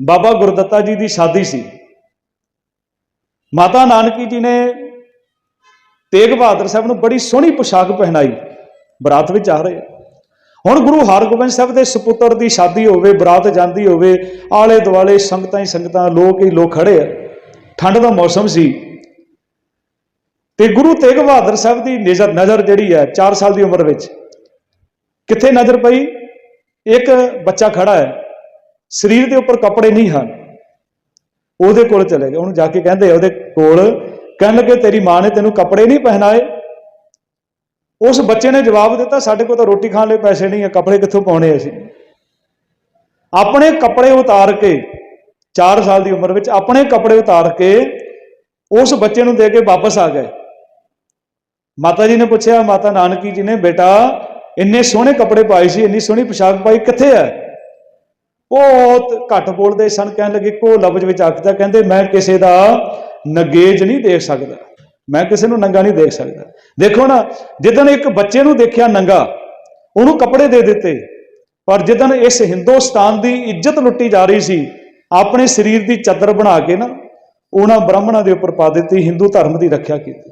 ਬਾਬਾ ਗੁਰਦੱਤਾ ਜੀ ਦੀ ਸ਼ਾਦੀ ਸੀ। ਮਾਤਾ ਨਾਨਕੀ ਜੀ ਨੇ ਤੇਗ ਬਹਾਦਰ ਸਾਹਿਬ ਨੂੰ ਬੜੀ ਸੋਹਣੀ ਪੋਸ਼ਾਕ ਪਹਿਨਾਈ, ਬਰਾਤ ਵਿੱਚ ਆ ਰਹੇ। ਆ ਹੁਣ ਗੁਰੂ ਹਰਗੋਬਿੰਦ ਸਾਹਿਬ ਦੇ ਸੁਪੁੱਤਰ ਦੀ ਸ਼ਾਦੀ ਹੋਵੇ, ਬਰਾਤ ਜਾਂਦੀ ਹੋਵੇ ਆਲੇ ਦੁਆਲੇ ਸੰਗਤਾਂ ਹੀ ਸੰਗਤਾਂ, ਲੋਕ ਹੀ ਲੋਕ ਖੜੇ ਆ। ਠੰਡ ਦਾ ਮੌਸਮ ਸੀ। ਤੇ ਗੁਰੂ ਤੇਗ ਬਹਾਦਰ ਸਾਹਿਬ ਦੀ ਨਜ਼ਰ ਨਜ਼ਰ ਜਿਹੜੀ ਹੈ 4 ਸਾਲ ਦੀ ਉਮਰ ਵਿੱਚ, ਕਿੱਥੇ ਨਜ਼ਰ ਪਈ? ਇੱਕ ਬੱਚਾ ਖੜਾ ਹੈ। ਸਰੀਰ ਦੇ ਉੱਪਰ ਕੱਪੜੇ ਨਹੀਂ ਹਨ। ਉਹਦੇ ਕੋਲ ਚਲੇ ਗਏ। ਉਹਨੂੰ ਜਾ ਕੇ ਕਹਿੰਦੇ, ਉਹਦੇ ਕੋਲ ਕਹਿਣ ਲੱਗੇ, ਤੇਰੀ ਮਾਂ ਨੇ ਤੈਨੂੰ ਕੱਪੜੇ ਨਹੀਂ ਪਹਿਨਾਏ। ਉਸ ਬੱਚੇ ਨੇ ਜਵਾਬ ਦਿੱਤਾ, ਸਾਡੇ ਕੋਲ ਤਾਂ ਰੋਟੀ ਖਾਣ ਲਈ ਪੈਸੇ ਨਹੀਂ ਹੈ ਕੱਪੜੇ ਕਿੱਥੋਂ ਪਾਉਣੇ ਅਸੀਂ? ਆਪਣੇ ਕੱਪੜੇ ਉਤਾਰ ਕੇ 4 ਸਾਲ ਦੀ ਉਮਰ ਵਿੱਚ ਆਪਣੇ ਕੱਪੜੇ ਉਤਾਰ ਕੇ ਉਸ ਬੱਚੇ ਨੂੰ ਦੇ ਕੇ ਵਾਪਸ ਆ ਗਏ। ਮਾਤਾ ਜੀ ਨੇ ਪੁੱਛਿਆ, ਮਾਤਾ ਨਾਨਕੀ ਜੀ ਨੇ, ਬੇਟਾ, ਇੰਨੇ ਸੋਹਣੇ ਕੱਪੜੇ ਪਾਏ ਸੀ, ਇੰਨੀ ਸੋਹਣੀ ਪੋਸ਼ਾਕ ਪਾਈ, ਕਿੱਥੇ ਹੈ? ਬਹੁਤ ਘੱਟ ਬੋਲਦੇ ਸਨ, ਕਹਿਣ ਲੱਗੇ ਕੋ ਲਫ਼ਜ਼ ਵਿੱਚ ਆਖਦਾ ਕਹਿੰਦੇ ਮੈਂ ਕਿਸੇ ਦਾ ਨਗੇਜ ਨਹੀਂ ਦੇਖ ਸਕਦਾ, ਮੈਂ ਕਿਸੇ ਨੂੰ ਨੰਗਾ ਨਹੀਂ ਦੇਖ ਸਕਦਾ। ਦੇਖੋ ਨਾ, ਜਿੱਦਣ ਇੱਕ ਬੱਚੇ ਨੂੰ ਦੇਖਿਆ ਨੰਗਾ, ਉਹਨੂੰ ਕੱਪੜੇ ਦੇ ਦਿੱਤੇ, ਪਰ ਜਿੱਦਣ ਇਸ ਹਿੰਦੁਸਤਾਨ ਦੀ ਇੱਜ਼ਤ ਲੁੱਟੀ ਜਾ ਰਹੀ ਸੀ, ਆਪਣੇ ਸਰੀਰ ਦੀ ਚਾਦਰ ਬਣਾ ਕੇ ਨਾ, ਉਹਨਾਂ ਬ੍ਰਾਹਮਣਾਂ ਦੇ ਉੱਪਰ ਪਾ ਦਿੱਤੀ, ਹਿੰਦੂ ਧਰਮ ਦੀ ਰੱਖਿਆ ਕੀਤੀ।